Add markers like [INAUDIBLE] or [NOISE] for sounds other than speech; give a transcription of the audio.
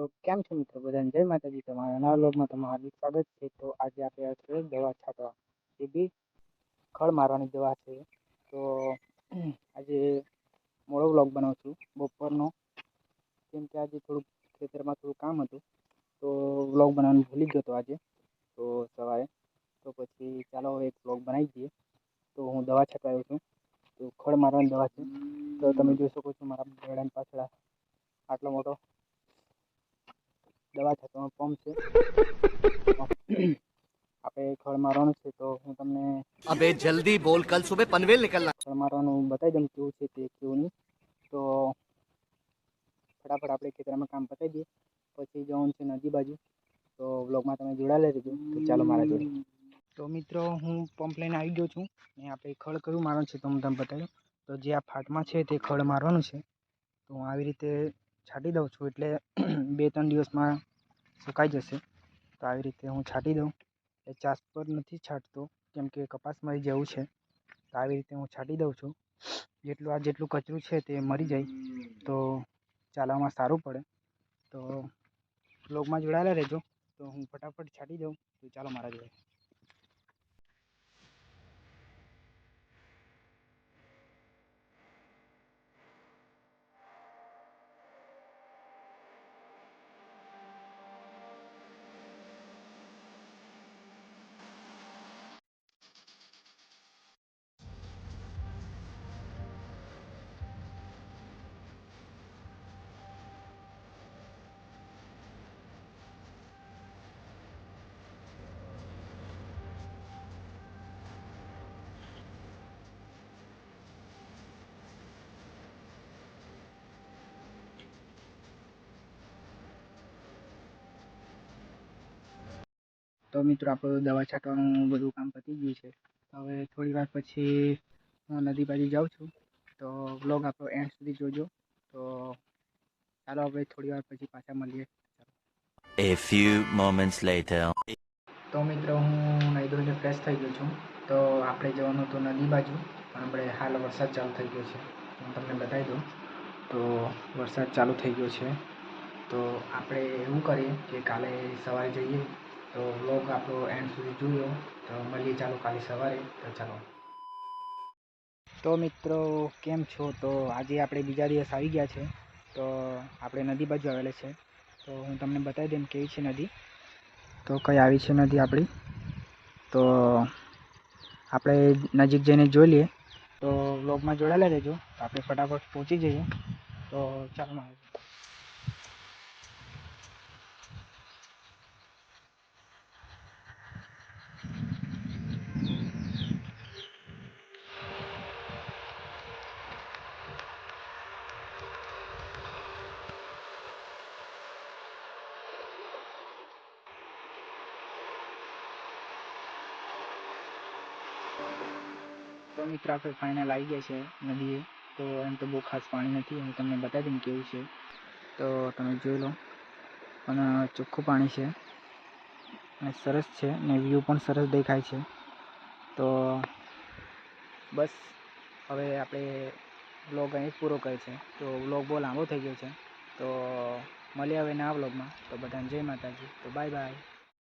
તો કેમ છો મિત્રો બધાને? જય માતાજી, તમારા નવા વ્લોગમાં તમારું હાર્દિક સ્વાગત છે. તો આજે આપણે આવ્યા છીએ દવા છાંટવા. એ બી ખડ મારવાની દવા છે. તો [CLEARS THROAT] આજે મોડો વ્લોગ બનાવું છું બપોરનો. કેમ કે આજે થોડુંક ખેતરમાં થોડું કામ હતું. તો વ્લોગ બનાવવાનું ભૂલી ગયો હતો આજે. તો સવારે. તો પછી ચાલો હવે એક વ્લોગ બનાવી દઈએ. તો હું દવા છાંટવા આવ્યો છું. તો ખડ મારવાની દવા છે. તો તમે જોઈ શકો છો મારા બેડાની પાછળ આટલો મોટો દવા છાંટવાનો પંપ છે. [LAUGHS] આપણે ખળ મારવાનું છે તો હું તમને અબે જલ્દી બોલ કલ સુબે પનવેલ નીકળના ખળ મારવાનું બતાવી દઉં કેવું છે તે કેવું નહીં. તો ફટાફટ આપણે ખેતરમાં કામ પતાવી દઈએ. પછી જવાનું છે નદી બાજુ. તો વ્લોગમાં તમે જોડાયેલા રહેજો. તો ચાલો મારા જોડે. તો મિત્રો હું પંપ લઈને આવી ગયો છું. ને આપણે ખળ કયું મારવાનું છે તો હું તમને બતાવ્યું તો જે આ ફાટમાં છે તે ખળ મારવાનું છે. તો હું આવી રીતે છાંટી દઉં છું એટલે [CLEARS THROAT] બે ત્રણ દિવસમાં સુકાઈ જશે. તો આવી રીતે હું છાંટી દઉં. એ ચાસ પર નથી છાંટતો, કેમ કે કપાસ મરી જવું છે. તો આવી રીતે હું છાંટી દઉં છું. જેટલું, આ જેટલું કચરું છે તે મરી જાય. તો ચાલવામાં સારું પડે. તો બ્લોગમાં જોડાયેલા રહેજો. તો હું ફટાફટ છાંટી દઉં. તો ચાલો મારા જોડે. તો મિત્રો આપણું દવા છાંટવાનું બધું કામ પતી ગયું છે. હવે થોડી વાર પછી હું નદી બાજુ જાઉં છું. તો બ્લોગ આપણો એન્ડ સુધી જોજો. તો ચાલો આપણે થોડી વાર પછી પાછા મળીએ. A few moments later. તો મિત્રો હું ધોઈને ફ્રેશ થઈ ગયો છું. તો આપણે જવાનું હતું નદી બાજુ પણ આપણે હાલ વરસાદ ચાલુ થઈ ગયો છે. હું તમને બતાવી દઉં. તો વરસાદ ચાલુ થઈ ગયો છે. તો આપણે એવું કરીએ કે કાલે સવારે જઈએ. તો બ્લોગ આપણો એન્ડ સુધી જોયો. તો મળીએ ચાલો કાલે સવારે. તો ચાલો. તો મિત્રો, કેમ છો? તો આજે આપણે બીજા દિવસ આવી ગયા છે. તો આપણે નદી બાજુ આવેલા છે. તો હું તમને બતાવી દઉં કેવી છે નદી. તો કઈ આવી છે નદી આપણી. તો આપણે નજીક જઈને જોઈ લઈએ. તો વ્લોગમાં જોડાયેલા રહેજો. આપણે ફટાફટ પહોંચી જઈએ. તો ચાલો તો મિત્રો ફાઇનલ આવી ગયા છે નદીએ. તો એમ તો બહુ ખાસ પાણી નથી. હું તમને બતાવી દઉં કેવું છે. તો તમે જોઈ લો. અને ચોખ્ખું પાણી છે. અને સરસ છે. ને વ્યૂ પણ સરસ દેખાય છે. તો બસ, હવે આપણે વ્લોગ અહીં પૂરો કરે છે તો વ્લોગ બહુ લાંબો થઈ ગયો છે. તો મળીએ હવે નવા વ્લોગમાં તો બધાને જય માતાજી. તો બાય બાય